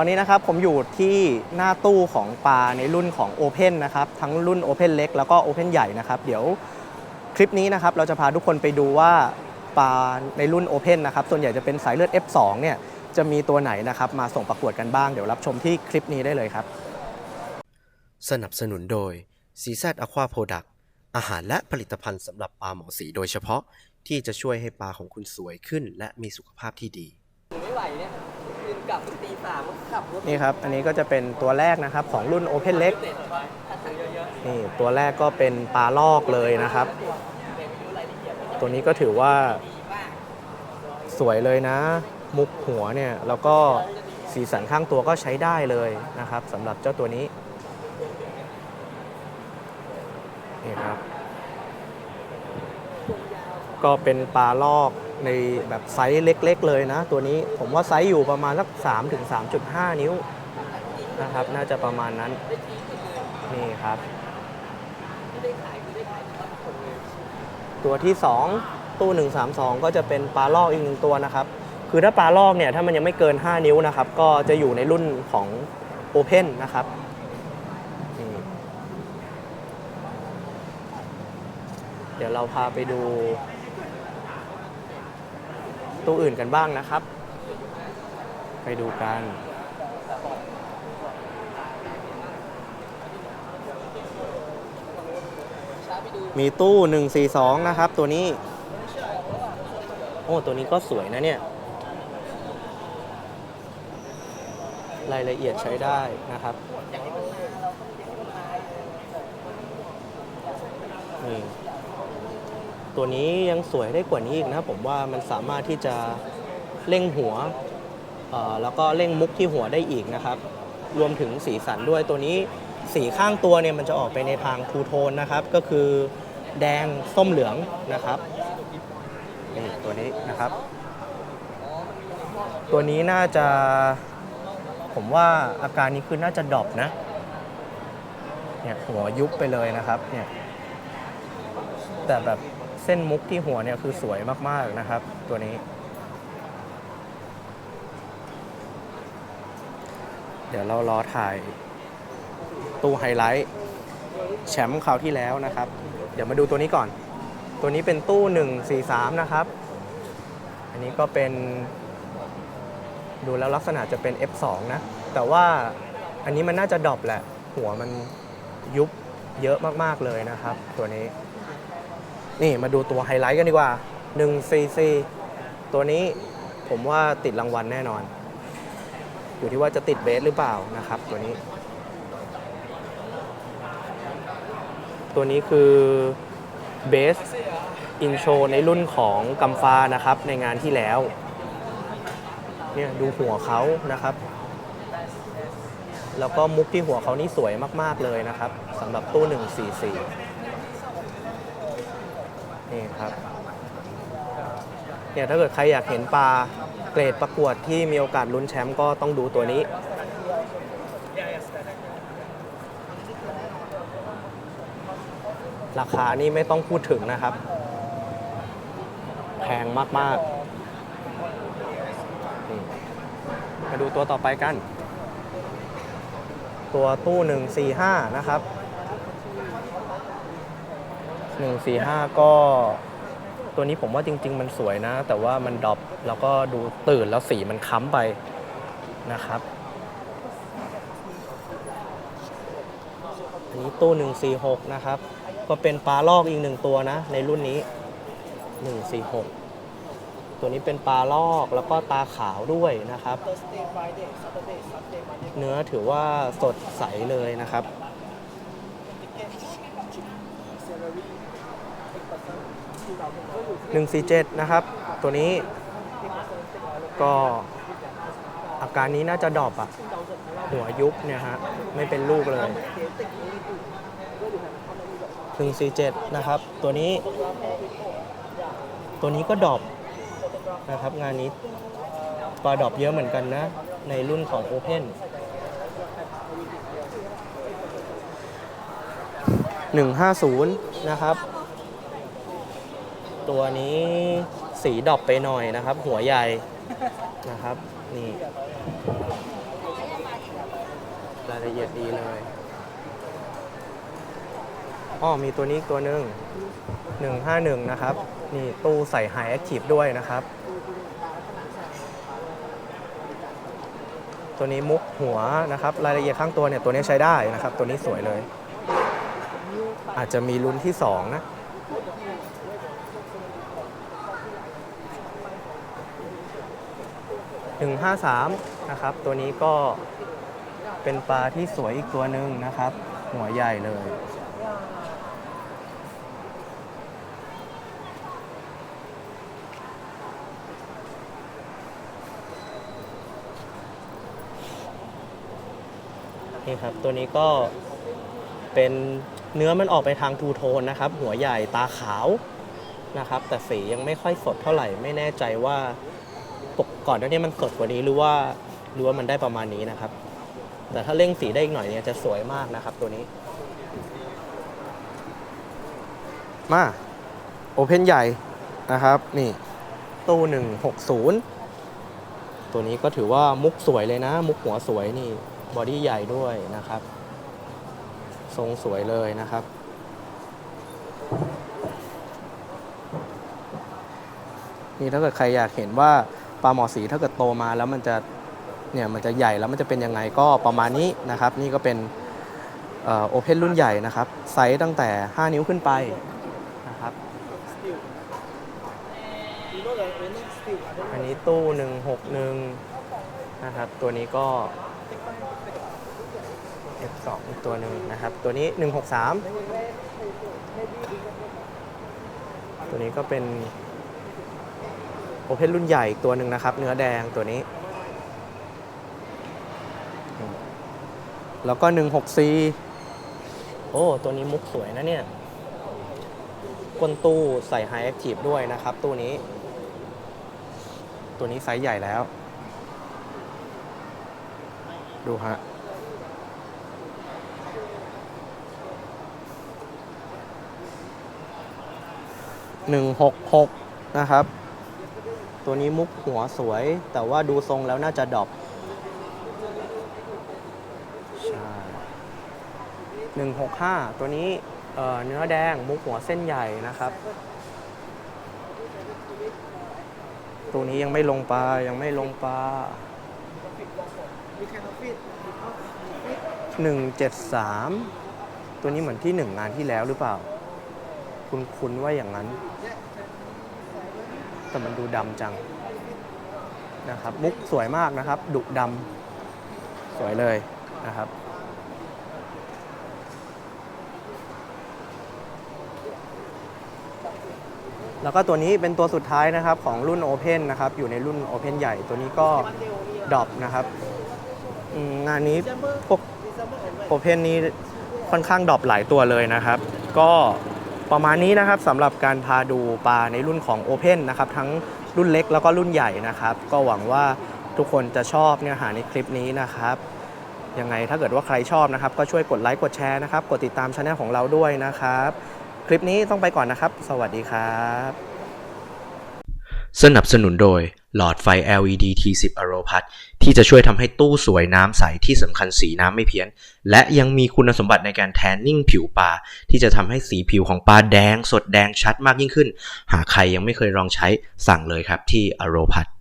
ตอนนี้นะครับผมอยู่ที่หน้าตู้ของปลาในรุ่นของ Open นะครับ ทั้งรุ่น Open เล็กแล้วก็ Open ใหญ่นะครับ เดี๋ยวคลิปนี้นะครับเราจะพาทุกคนไปดูว่าปลาในรุ่น Open นะครับ ส่วนใหญ่จะเป็นสายเลือด F2 เนี่ยจะมีตัวไหนนะครับมาส่งประกวดกันบ้าง เดี๋ยวรับชมที่คลิปนี้ได้เลยครับ สนับสนุนโดย CZ Aqua Product อาหารและผลิตภัณฑ์สำหรับปลาหมอสีโดยเฉพาะที่จะช่วยให้ปลาของคุณสวยขึ้น และมีสุขภาพที่ดีไม่ไหวเนี่ย กลับตีสามขับรถนี่ครับ อันนี้ก็จะเป็นตัวแรกนะครับของรุ่น Open เล็กนี่ตัวแรกก็เป็นปลาลอกเลยนะครับ ตัวนี้ก็ถือว่า สวยเลยนะ มุกหัวเนี่ย แล้วก็สีสันข้างตัวก็ใช้ได้เลยนะครับสำหรับเจ้าตัวนี้นี่ครับ ก็เป็นปลาลอก ในแบบไซส์เล็ก ๆ เลยนะ ตัวนี้ผมว่าไซส์อยู่ประมาณสัก3ถึง3.5 นิ้วนะครับ น่าจะประมาณนั้น นี่ครับ ตัวที่ 2 ตู้ 132 ก็จะเป็นปลาลอกอีกหนึ่งตัวนะครับ คือถ้าปลาลอกเนี่ยถ้ามันยังไม่เกิน 5 นิ้วนะครับ ก็จะอยู่ในรุ่นของ Open นะครับเดี๋ยวเราพาไปดู ตู้อื่นกันบ้างนะครับ ไปดูกันมีตู้ 142 นะครับ ตัวนี้ โอ้ ตัวนี้ก็สวยนะเนี่ย รายละเอียดใช้ได้นะครับนี่ ตัวนี้ยังสวยได้กว่านี้อีกนะผมว่ามันสามารถที่จะเร่งหัวแล้วก็เร่งมุกที่หัวได้อีกนะครับ รวมถึงสีสันด้วยตัวนี้สีข้างตัวเนี่ยมันจะออกไปในทางทูโทนนะครับ ก็คือแดงส้มเหลืองนะครับนี่ตัวนี้นะครับ ตัวนี้น่าจะผมว่าอาการนี้คือน่าจะดรอปนะเนี่ยหัวยุบไปเลยนะครับเนี่ยแต่แบบ ส้นมุกที่หัวเนี่ยคือสวยมากๆนะครับ ตัวนี้ เดี๋ยวเรารอถ่ายตู้ไฮไลท์แชมป์คราวที่แล้วนะครับ เดี๋ยวมาดูตัวนี้ก่อน ตัวนี้เป็นตู้ 143 นะครับ อันนี้ก็เป็น ดูแล้วลักษณะจะเป็น F2 นะ แต่ว่าอันนี้มันน่าจะดรอปแหละ หัวมันยุบเยอะมากๆเลยนะครับ ตัวนี้ นี่มาดูตัวไฮไลท์กันดีกว่า 1cc ตัวนี้ผมว่าติดรางวัลแน่นอน อยู่ที่ว่าจะติดเบสหรือเปล่านะครับตัวนี้ ตัวนี้คือเบสอินโชในรุ่นของกัมฟานะครับในงานที่แล้วเนี่ยดูหัวเขานะครับ แล้วก็มุกที่หัวเขานี่สวยมาก ๆ เลยนะครับสำหรับตู้ 144 นี่ครับเนี่ยถ้าเกิดใครอยากเห็นปลาเกรดประกวดที่มีโอกาสลุ้นแชมป์ก็ต้องดูตัวนี้ ราคานี่ไม่ต้องพูดถึงนะครับ แพงมากๆมาดูตัวต่อไปกัน ตัวตู้ 145 นะครับ 145 ก็ตัวนี้ผมว่าจริง ๆ มันสวยนะ แต่ว่ามันดรอปแล้วก็ดูตื่นแล้วสีมันค้ำไปนะครับอันนี้ตู้ 146 นะครับ ก็เป็นปลาลอกอีกหนึ่งตัวนะ ในรุ่นนี้ 146 ตัวนี้เป็นปลาลอกแล้วก็ตาขาวด้วยนะครับ เนื้อถือว่าสดใสเลยนะครับ 147 นะครับ ตัวนี้ก็อาการนี้น่าจะดรอปอะหัวยุบเนี่ยฮะ ไม่เป็นลูกเลย 147 นะครับ ตัวนี้ ตัวนี้ก็ดรอปนะครับ งานนี้ปลาดรอปเยอะเหมือนกันนะ ในรุ่นของ Open 150 นะครับ ตัวนี้สีดรอปไปหน่อยนะครับ หัวใหญ่นะครับ นี่รายละเอียดดีเลยอ้อมีตัวนี้อีกตัวหนึ่ง151 นะครับ นี่ตู้ใส่ไฮแอคทีฟด้วยนะครับ ตัวนี้มุกหัวนะครับ รายละเอียดข้างตัวเนี่ย ตัวนี้ใช้ได้นะครับ ตัวนี้สวยเลย อาจจะมีลุ้นที่ 2 นะ 153 นะครับ ตัวนี้ก็เป็นปลาที่สวยอีกตัวหนึ่งนะครับ หัวใหญ่เลย นี่ครับ ตัวนี้ก็เป็นเนื้อมันออกไปทางทูโทนนะครับ หัวใหญ่ตาขาวนะครับ แต่สียังไม่ค่อยสดเท่าไหร่ไม่แน่ใจว่า ปกก่อนหน้านี้มันสดกว่านี้หรือว่าหรือว่ามันได้ประมาณนี้นะครับ แต่ถ้าเร่งสีได้อีกหน่อยเนี่ยจะสวยมากนะครับตัวนี้ มาโอเพนใหญ่นะครับนี่ตู้160 ตัวนี้ก็ถือว่ามุกสวยเลยนะ มุกหัวสวยนี่บอดี้ใหญ่ด้วยนะครับ ทรงสวยเลยนะครับนี่ถ้าเกิดใครอยากเห็นว่า ปลาหมอสีถ้าเกิดโตมาแล้วมันจะเนี่ยมันจะใหญ่แล้วมันจะเป็นยังไงก็ประมาณนี้นะครับ นี่ก็เป็นโอเพนรุ่นใหญ่นะครับ ไซส์ตั้งแต่ 5 นิ้วขึ้นไปนะครับอันนี้ตู้ 161 นะครับ ตัวนี้ก็ F2 อีกตัวหนึ่งนะครับ ตัวนี้ 163 ตัวนี้ก็เป็น โอเพนรุ่นใหญ่อีกตัวหนึ่งนะครับ เนื้อแดงตัวนี้ แล้วก็ 164 โอ้ ตัวนี้มุกสวยนะเนี่ยก้นตู้ใส่ไฮแอคทีฟด้วยนะครับ ตู้นี้ ตัวนี้ไซส์ใหญ่แล้ว ดูฮะ166นะครับ ตัวนี้มุกหัวสวย แต่ว่าดูทรงแล้วน่าจะดรอปใช่165ตัวนี้เนื้อแดงมุกหัวเส้นใหญ่นะครับ ตัวนี้ยังไม่ลงปลา ยังไม่ลงปลา173ตัวนี้เหมือนที่หนึ่งงานที่แล้วหรือเปล่า คุณคุณว่าอย่างนั้น แต่มันดูดำจังนะครับมุกสวยมากนะครับดุดำสวยเลยนะครับแล้วก็ตัวนี้เป็นตัวสุดท้ายนะครับของรุ่น Open นะครับ อยู่ในรุ่น Open ใหญ่ตัวนี้ก็ดรอปนะครับงานนี้พวก Open นี้ค่อนข้างดรอปหลายตัวเลยนะครับ ก็ ประมาณนี้นะครับสำหรับการพาดูปลาในรุ่นของ Open นะครับทั้งรุ่นเล็กแล้วก็รุ่นใหญ่นะครับ ก็หวังว่าทุกคนจะชอบเนื้อหาในคลิปนี้นะครับยังไงถ้าเกิดว่าใครชอบนะครับ ก็ช่วยกดไลค์กดแชร์นะครับ กดติดตามช anel ของเราด้วยนะครับ คลิปนี้ต้องไปก่อนนะครับ สวัสดีครับ สนับสนุนโดย หลอดไฟ LED T10 a r o p a t ที่จะช่วยทำให้ตู้สวยน้ำใสที่สำคัญสีน้ำไม่เพี้ยน และยังมีคุณสมบัติในการแทนนิ่งผิวปลาที่จะทำให้สีผิวของปลาแดง สดแดงชัดมากยิ่งขึ้น หากใครยังไม่เคยลองใช้สั่งเลยครับที่ a r o p a t